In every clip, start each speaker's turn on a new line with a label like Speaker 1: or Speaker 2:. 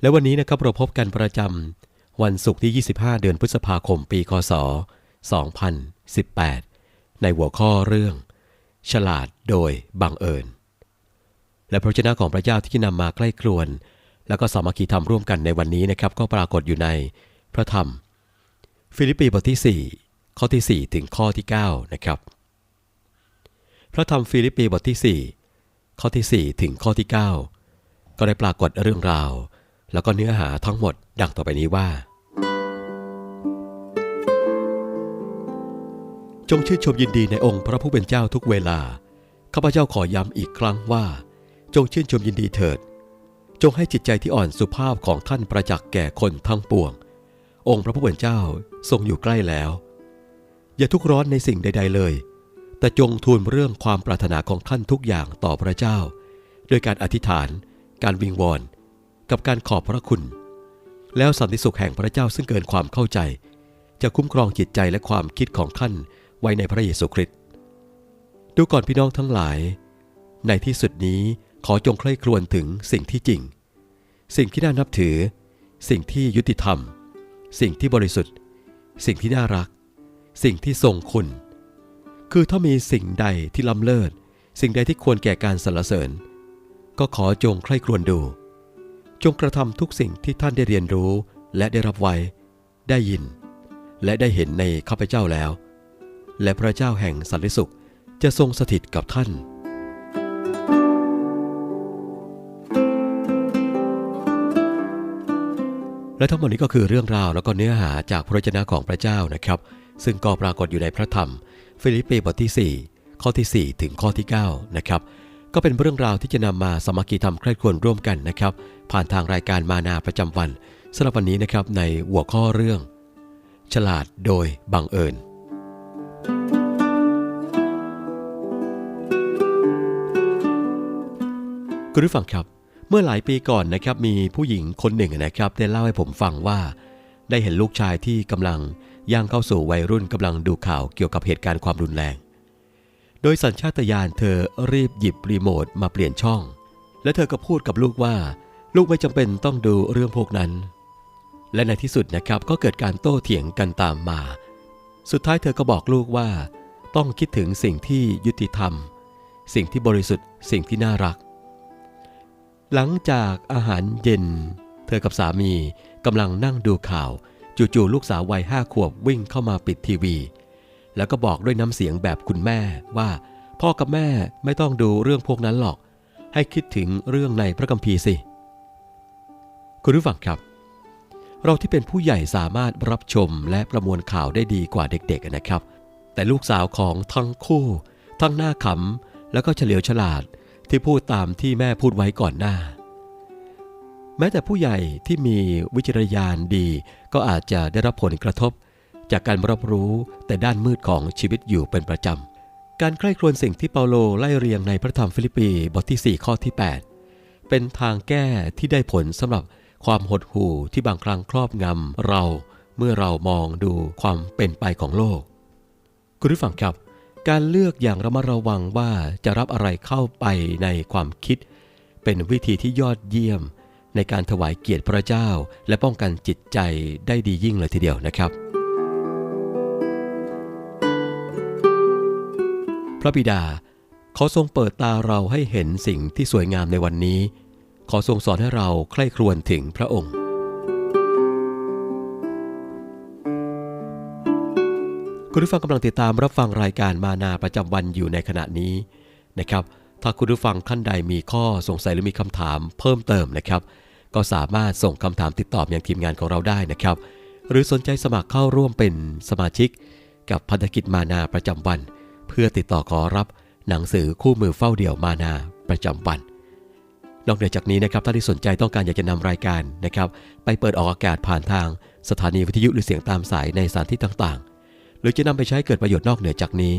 Speaker 1: และวันนี้นะครับเราพบกันประจำวันศุกร์ที่ 25 เดือนพฤษภาคมปีคศ 2018 ในหัวข้อเรื่อง ฉลาดโดยบังเอิญ และพระเจ้าของพระเจ้าที่นำมาใกล้ครวน แล้วก็สามัคคีธรรมร่วมกันในวันนี้นะครับ ก็ปรากฏอยู่ในพระธรรม ฟิลิปปีบทที่ 4 ข้อที่ 4 ถึงข้อที่ 9 นะครับ พระธรรมฟิลิปปีบทที่ 4 ข้อที่ 4 ถึงข้อที่ 9 ก็ได้ปรากฏเรื่องราว แล้วก็เนื้อหาทั้งหมดดังต่อไปนี้ว่า จงชื่นชมยินดีในองค์พระผู้เป็นเจ้าทุกเวลา ข้าพเจ้าขอย้ำอีกครั้งว่า จงชื่นชมยินดีเถิด จงให้จิตใจที่อ่อนสุภาพของท่านประจักษ์แก่คนทั้งปวง องค์พระผู้เป็นเจ้าทรงอยู่ใกล้แล้ว อย่าทุกร้อนในสิ่งใด ๆ เลย แต่จงทูลเรื่องความปรารถนาของท่านทุกอย่างต่อพระเจ้า โดยการอธิษฐาน การวิงวอน กับการขอบพระคุณ แล้วสันติสุขแห่งพระเจ้าซึ่งเกินความเข้าใจ จะคุ้มครองจิตใจและความคิดของท่านไว้ในพระเยซูคริสต์ดูก่อนพี่น้องทั้งหลาย ในที่สุดนี้ขอจงใคร่ครวญถึงสิ่งที่จริง สิ่งที่น่านับถือ สิ่งที่ยุติธรรม สิ่งที่บริสุทธิ์ สิ่งที่น่ารัก สิ่งที่ทรงคุณ คือถ้ามีสิ่งใดที่ล้ำเลิศ สิ่งใดที่ควรแก่การสรรเสริญ ก็ขอจงใคร่ครวญดู จงกระทำทุกสิ่งที่ท่านได้เรียนรู้และได้รับไว้ ได้ยิน และได้เห็นในข้าพเจ้าแล้ว และพระเจ้าแห่งสันติสุขจะทรงสถิตกับท่านและทั้งหมดนี้ก็คือเรื่องราวแล้วก็เนื้อหาจากพระวจนะของพระเจ้านะครับ ซึ่งก็ปรากฏอยู่ในพระธรรม ฟิลิปปีบทที่ 4 ข้อที่ 4 ถึงข้อที่ 9 นะครับ ก็เป็นเรื่องราวที่จะนำมาสมัคคีทำใคร่ควญร่วมกันนะครับ ผ่านทางรายการมานาประจำวันสำหรับวันนี้นะครับในหัวข้อเรื่อง ฉลาดโดยบังเอิญ คุณผู้ฟังครับ เมื่อหลายปีก่อนนะครับมีผู้หญิงคนหนึ่งนะครับ ได้เล่าให้ผมฟังว่า ได้เห็นลูกชายที่กำลังย่างเข้าสู่วัยรุ่นกำลังดูข่าวเกี่ยวกับเหตุการณ์ความรุนแรง โดยสัญชาตญาณเธอรีบหยิบรีโมทมาเปลี่ยนช่อง และเธอก็พูดกับลูกว่า ลูกไม่จำเป็นต้องดูเรื่องพวกนั้น และในที่สุดนะครับก็เกิดการโต้เถียงกันตามมา สุดท้ายเธอก็บอกลูกว่า ต้องคิดถึงสิ่งที่ยุติธรรม สิ่งที่บริสุทธิ์สิ่งที่น่ารัก หลังจากอาหารเย็น เธอกับสามีกำลังนั่งดูข่าว จู่ๆลูกสาววัยห้าขวบวิ่งเข้ามาปิดทีวี แล้วก็บอกด้วยน้ำเสียงแบบคุณแม่ว่า พ่อกับแม่ไม่ต้องดูเรื่องพวกนั้นหรอก ให้คิดถึงเรื่องในพระคัมภีร์สิ คุณผู้ฟังครับ เราที่เป็นผู้ใหญ่สามารถรับชมและประมวลข่าวได้ดีกว่าเด็กๆนะครับ แต่ลูกสาวของทั้งคู่ ทั้งหน้าขำแล้วก็เฉลียวฉลาดที่พูดตามที่แม่พูดไว้ก่อนหน้า แม้แต่ผู้ใหญ่ที่มีวิจารณญาณดีก็อาจจะได้รับผลกระทบ จากการรับรู้แต่ด้านมืดของชีวิตอยู่เป็นประจำ การใคร่ครวญสิ่งที่เปาโลไล่เรียงในพระธรรมฟิลิปปีบทที่ 4 ข้อที่ 8 เป็นทางแก้ที่ได้ผลสำหรับความหดหู่ที่บางครั้งครอบงำเราเมื่อเรามองดูความเป็นไปของโลก คุณผู้ฟังครับ การเลือกอย่างระมัดระวังว่าจะรับอะไรเข้าไปในความคิด เป็นวิธีที่ยอดเยี่ยม ในการถวายเกียรติพระเจ้า และป้องกันจิตใจได้ดียิ่งเลยทีเดียวนะครับ พระบิดา ขอทรงเปิดตาเราให้เห็นสิ่งที่สวยงามในวันนี้ ขอทรงสอนให้เราใคร่ครวญถึงพระองค์ คุณผู้ฟังกำลังติดตามรับฟังรายการมานาประจำวันอยู่ในขณะนี้นะครับ ถ้าคุณผู้ฟังท่านใดมีข้อสงสัยหรือมีคำถามเพิ่มเติมนะครับ ก็สามารถส่งคำถามติดต่อมายังทีมงานของเราได้นะครับ หรือสนใจสมัครเข้าร่วมเป็นสมาชิก กับพันธกิจมานาประจำวัน เพื่อติดต่อขอรับหนังสือคู่มือเฝ้าเดี่ยวมานาประจำวัน นอกเหนือจากนี้นะครับท่านที่สนใจต้องการอยากจะนำรายการนะครับ ไปเปิดออกอากาศผ่านทางสถานีวิทยุหรือเสียงตามสายในสถานที่ต่างๆ หรือจะนำไปใช้เกิดประโยชน์นอกเหนือจากนี้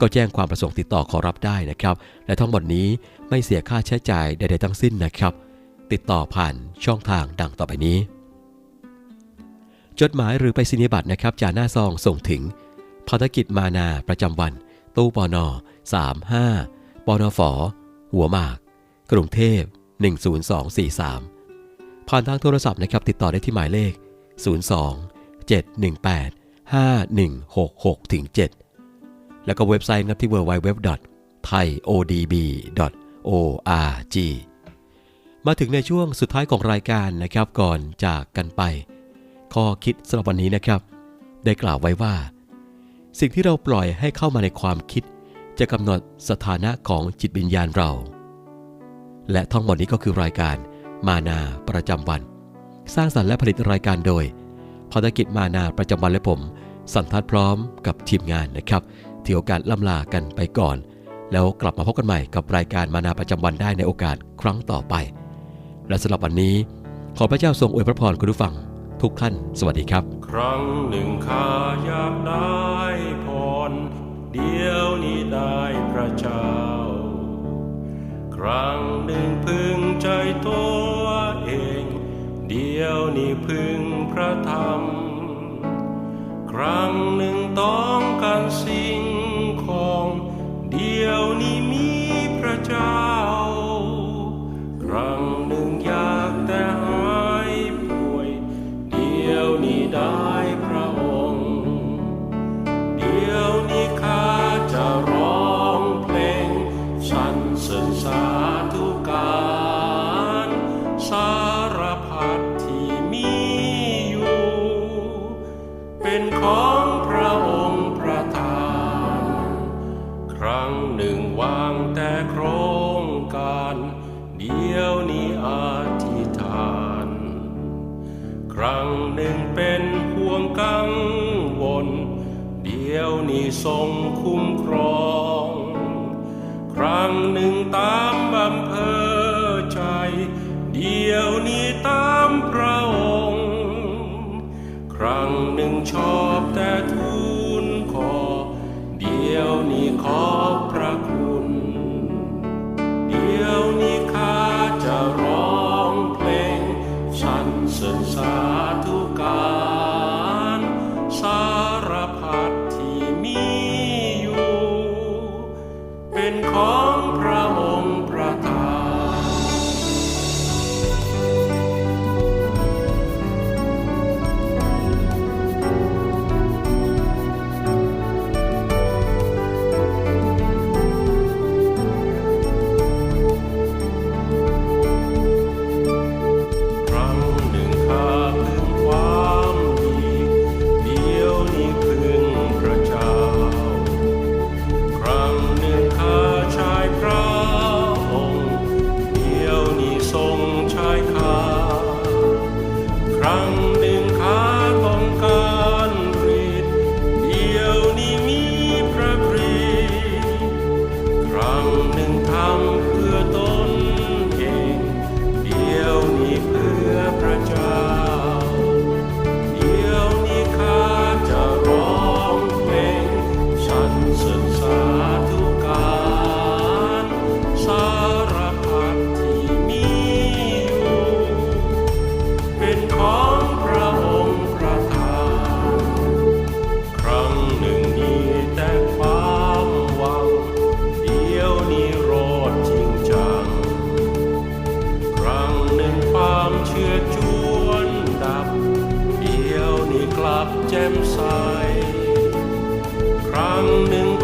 Speaker 1: ก็แจ้งความประสงค์ติดต่อขอรับได้นะครับ และทั้งหมดนี้ไม่เสียค่าใช้จ่ายใดๆทั้งสิ้นนะครับ ติดต่อผ่านช่องทางดังต่อไปนี้ จดหมายหรือไปรษณีบัตรนะครับจากหน้าซองส่งถึงภารกิจมานาประจำวัน ตู้ปอนอ35ปอนอฝอหัวหมาก กรุงเทพ 10243 ผ่านทางโทรศัพท์นะครับติดต่อได้ที่หมายเลข 02 718 5166ถึง7แล้วก็เว็บไซต์นะครับที่ www.thaiodb.org มาถึงในช่วงสุดท้ายของรายการนะครับก่อนจากกันไป ข้อคิดสำหรับวันนี้นะครับ ได้กล่าวไว้ว่า สิ่งที่เราปล่อยให้เข้ามาในความคิด จะกำหนดสถานะของจิตวิญญาณเรา และทั้งหมดนี้ก็คือรายการมานาประจำวัน สร้างสรรค์และผลิตรายการโดยภารกิจมานาประจำวันและผม สันทัดพร้อมกับทีมงานนะครับที่โอกาสล่ำลากันไปก่อน แล้วกลับมาพบกันใหม่กับรายการมานาประจำวันได้ในโอกาสครั้งต่อไป และสำหรับวันนี้ ขอพระเจ้าทรงอวยพระพรคุณผู้ฟัง ทุกท่าน สวัสดีครับ
Speaker 2: ครั้งหนึ่งข้าอยากได้พร เดียวนี้ได้พระเจ้า ครั้งหนึ่งพึงใจตัวเอง เดียวนี้พึงพระธรรม ครั้งหนึ่งต้อง ทรงคุ้มครอง ครั้งหนึ่งตามอำเภอใจ เดียวนี้ตามพระองค์ ครั้งหนึ่งชอบแต่ทูลขอ เดียวนี้ขอบพระคุณ เดียวนี้ข้าจะร้องเพลงสรรเสริญสา บแจ่มใส ครั้งหนึ่ง